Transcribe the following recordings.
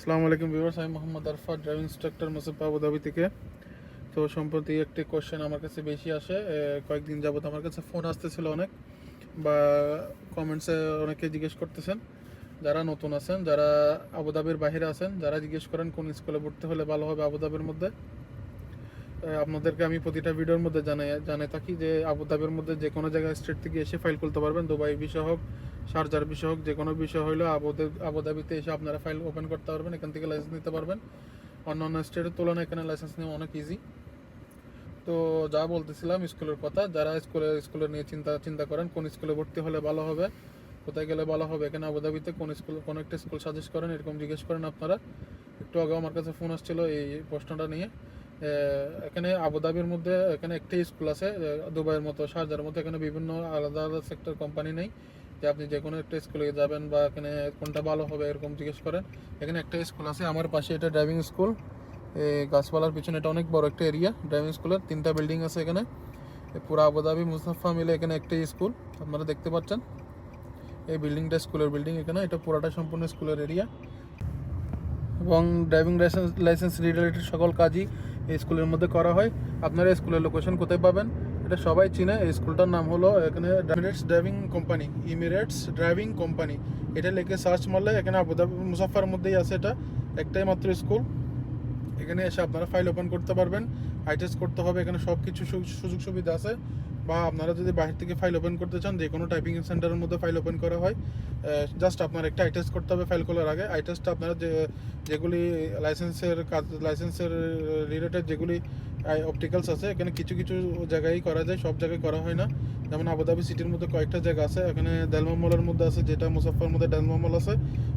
আসসালামু আলাইকুম ভিউয়ার্স, আমি Mohammad Arfa driving instructor Musaffah Abu Dhabi থেকে। তো সম্প্রতি একটি কোয়েশ্চেন আমার কাছে বেশি আসে কয়েকদিন যাবত আমার কাছে ফোন আসতেছিল অনেক, বা কমেন্টসে অনেকে জিজ্ঞেস করতেছেন, যারা নতুন আছেন, যারা আবুধাবির বাহিরে আছেন, যারা জিজ্ঞেস করেন কোন স্কুলে পড়তে হলে ভালো হবে আবুধাবির মধ্যে। আপনাদেরকে আমি প্রতিটা ভিডিওর মধ্যে জানাই জানাই থাকি যে আবুধাবির মধ্যে যে কোনো জায়গায় স্টেট থেকে এসে ফাইল খুলতে পারবেন। দুবাই বিষয় হোক শারজার বিষয় হোক, যে কোনো বিষয় আবুধাবি আবুধাবিতে এসে আপনারা ফাইল ওপেন করতে পারবেন, এখান থেকে লাইসেন্স নিতে পারবেন। অন্য অন্য স্টেটের তুলনায় এখানে লাইসেন্স নেওয়া অনেক ইজি তো যা বলতেছিলাম স্কুলের কথা, যারা স্কুলে স্কুলে নিয়ে চিন্তা চিন্তা করেন, কোন স্কুলে ভর্তি হলে ভালো হবে, কোথায় গেলে ভালো হবে, এখানে আবুধাবিতে কোন স্কুল কোন একটা স্কুল সাজেস্ট করেন, এরকম জিজ্ঞেস করেন আপনারা। একটু আগে আমার কাছে ফোন আসছিল এই প্রশ্নটা নিয়ে। এখানে আবুধাবির মধ্যে এখানে একটাই স্কুল আছে দুবাইয়ের মতো শারজার মতো। এখানে বিভিন্ন আলাদা আলাদা সেক্টর কোম্পানি নেই যে আপনি যে কোনো একটা স্কুলে যাবেন বা এখানে কোনটা ভালো হবে এরকম জিজ্ঞেস করেন। এখানে একটা স্কুল আছে, আমার পাশে এটা ড্রাইভিং স্কুল গাছপালার পিছনে এটা অনেক বড় একটা এরিয়া ড্রাইভিং স্কুলের তিনটা বিল্ডিং আছে এখানে। পুরো আবুধাবি মুসাফা মিলে এখানে একটাই স্কুল আপনারা দেখতে পাচ্ছেন। এই বিল্ডিংটা স্কুলের বিল্ডিং এখানে, এটা পুরাটা সম্পূর্ণ স্কুলের এরিয়া এবং ড্রাইভিং লাইসেন্স লাইসেন্স রিলেটেড সকল কাজই এই স্কুলের মধ্যে করা হয়। আপনারা স্কুলের লোকেশন কোথায় পাবেন? এটা সবাই চিনে। এই স্কুলটার নাম হলো এখানে Emirates driving company Emirates driving company এটা লিখে সার্চ মারলে এখানে আবুধাবি মুসাফার মধ্যেই আছে এটা। একটাই মাত্র স্কুল। এখানে এসে আপনারা ফাইল ওপেন করতে পারবেন। আইটেস্ট করতে হবে। এখানে সব কিছু সুযোগ সুবিধা আছে। বা আপনারা যদি বাইরে থেকে ফাইল ওপেন করতে চান, যে কোনো টাইপিং সেন্টারের মধ্যে ফাইল ওপেন করা হয় জাস্ট আপনার একটা আই টেস্ট করতে হবে ফাইল খোলার আগে। আই টেস্টটা আপনারা যে, যেগুলি লাইসেন্সের কাজ লাইসেন্সের রিলেটেড যেগুলি অপটিক্যালস আছে, এখানে কিছু কিছু জায়গায় করা যায়, সব জায়গায় করা হয় না। যেমন আবুধাবি সিটির মধ্যে কয়েকটা জায়গা আছে, এখানে দেলমা মলের মধ্যে আছে, যেটা মুসাফার মধ্যে দেলমা মল আছে,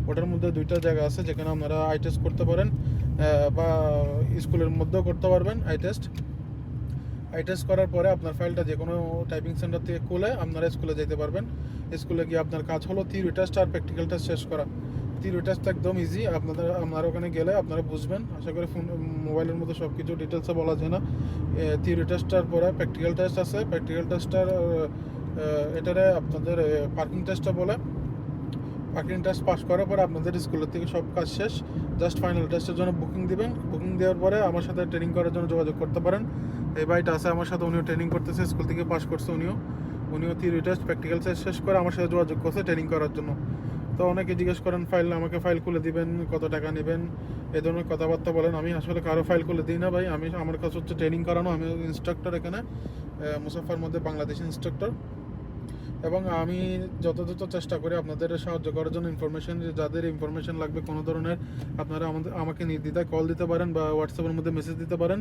ওটার মধ্যে দুইটা জায়গা আছে, যেখানে আপনারা আই টেস্ট করতে পারেন বা স্কুলের মধ্যেও করতে পারবেন আই টেস্ট টেস্ট করার পরে আপনার ফাইলটা যে কোনো টাইপিং সেন্টার থেকে খুলে আপনারা স্কুলে যেতে পারবেন। স্কুলে গিয়ে আপনার কাজ হলো থিওরি টেস্ট আর প্র্যাকটিক্যাল টেস্ট শেষ করা। থিওরি টেস্ট একদম ইজি আপনাদের, আপনারা ওখানে গেলে আপনারা বুঝবেন। আশা করি ফোন মোবাইলের মধ্যে সব কিছু ডিটেলসে বলা যায় না। থিওরি টেস্টটার পরে প্র্যাকটিক্যাল টেস্ট আছে। প্র্যাকটিক্যাল টেস্টটার এটারে আপনাদের পার্কিং টেস্টটা বলে। পার্কিং টেস্ট পাস করার পরে আপনাদের স্কুলের থেকে সব কাজ শেষ। জাস্ট ফাইনাল টেস্টের জন্য বুকিং দিবেন। বুকিং দেওয়ার পরে আমার সাথে ট্রেনিং করার জন্য যোগাযোগ করতে পারেন। এই ভাইটা আছে আমার সাথে, উনিও ট্রেনিং করতেছে স্কুল থেকে পাস করছে উনিও। উনিও থিওরি টেস্ট প্র্যাকটিক্যাল টেস্ট শেষ করে আমার সাথে যোগাযোগ করছে ট্রেনিং করার জন্য। তো অনেকে জিজ্ঞেস করেন ফাইল আমাকে ফাইল খুলে দিবেন? কত টাকা নেবেন? এ ধরনের কথাবার্তা বলেন। আমি আসলে কারও ফাইল খুলে দিই না ভাই। আমি, আমার কাছে হচ্ছে ট্রেনিং করানো। আমি ইনস্ট্রাক্টর এখানে মুসাফার মধ্যে বাংলাদেশ ইনস্ট্রাক্টর এবং আমি যথাযথ চেষ্টা করি আপনাদের সাহায্য করার জন্য ইনফরমেশন যাদের ইনফরমেশন লাগবে কোনো ধরনের, আপনারা আমাদের, আমাকে নির্দ্বিধায় কল দিতে পারেন বা হোয়াটসঅ্যাপের মধ্যে মেসেজ দিতে পারেন।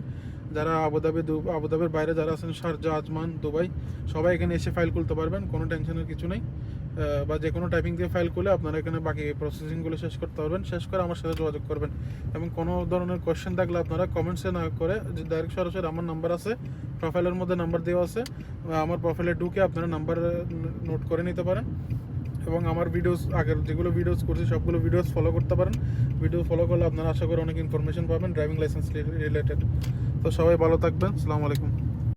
যারা আবুধাবি আবুধাবির বাইরে যারা আছেন, শারজা, আজমান, দুবাই, সবাই এখানে এসে ফাইল খুলতে পারবেন, কোনো টেনশনের কিছু নেই। বা যে কোনো টাইপিং দিয়ে ফাইল খুলে আপনারা এখানে বাকি প্রসেসিংগুলো শেষ করতে পারবেন। শেষ করে আমার সাথে যোগাযোগ করবেন। এবং কোনো ধরনের কোয়েশ্চেন থাকলে আপনারা কমেন্টসে না করে ডাইরেক্ট সরাসরি আমার নাম্বার আছে প্রোফাইলের মধ্যে নাম্বার দেওয়া আছে। আমার প্রোফাইলে ঢুকে আপনারা নাম্বার নোট করে নিতে পারেন। এবং আমার ভিডিওস আগের যেগুলো ভিডিওস করছি, সবগুলো ভিডিওস ফলো করতে পারেন। ভিডিও ফলো করলে আপনারা আশা করি অনেক ইনফরমেশন পাবেন ড্রাইভিং লাইসেন্স রিলেটেড তো সবাই ভালো থাকবেন। আসসালামু আলাইকুম।